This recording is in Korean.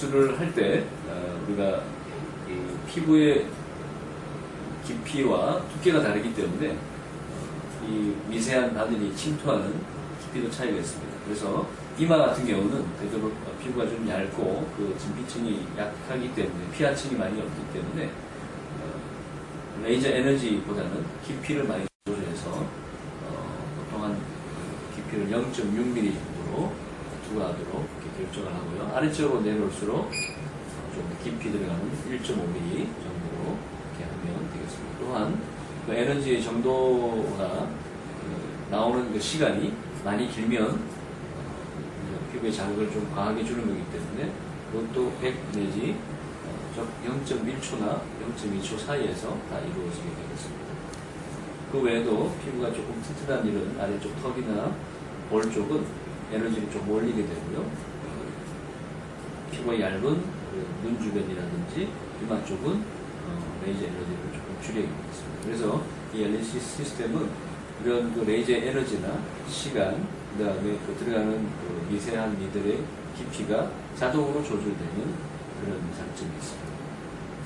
시술을 할때 어, 우리가 이 피부의 깊이와 두께가 다르기 때문에 어, 이 미세한 바늘이 침투하는 깊이도 차이가 있습니다. 그래서 이마 같은 경우는 되도록 피부가 좀 얇고 그 진피층이 약하기 때문에 피하층이 많이 없기 때문에 어, 레이저 에너지보다는 깊이를 많이 조절해서 어, 보통 한그 깊이를 0.6mm 정도 로 투과하도록 이렇게 결정을 하고요. 아래쪽으로 내려올수록 어, 좀 깊이 들어가는 1.5mm 정도로 이렇게 하면 되겠습니다. 또한 그 에너지의 정도나 그 나오는 그 시간이 많이 길면 어, 피부에 자극을 좀 강하게 주는 거기 때문에 그것도 100 내지 어, 0.1초나 0.2초 사이에서 다 이루어지게 되겠습니다. 그 외에도 피부가 조금 튼튼한 이런 아래쪽 턱이나 볼 쪽은 에너지를 좀 몰리게 되고요. 어, 피부가 얇은 그눈 주변이라든지 이마 쪽은 어, 레이저 에너지를 조금 줄이게 되겠습니다. 그래서 이 LNC 시스템은 이런 그 레이저 에너지나 시간, 그 다음에 그 들어가는 그 미세한 니들의 깊이가 자동으로 조절되는 그런 장점이 있습니다.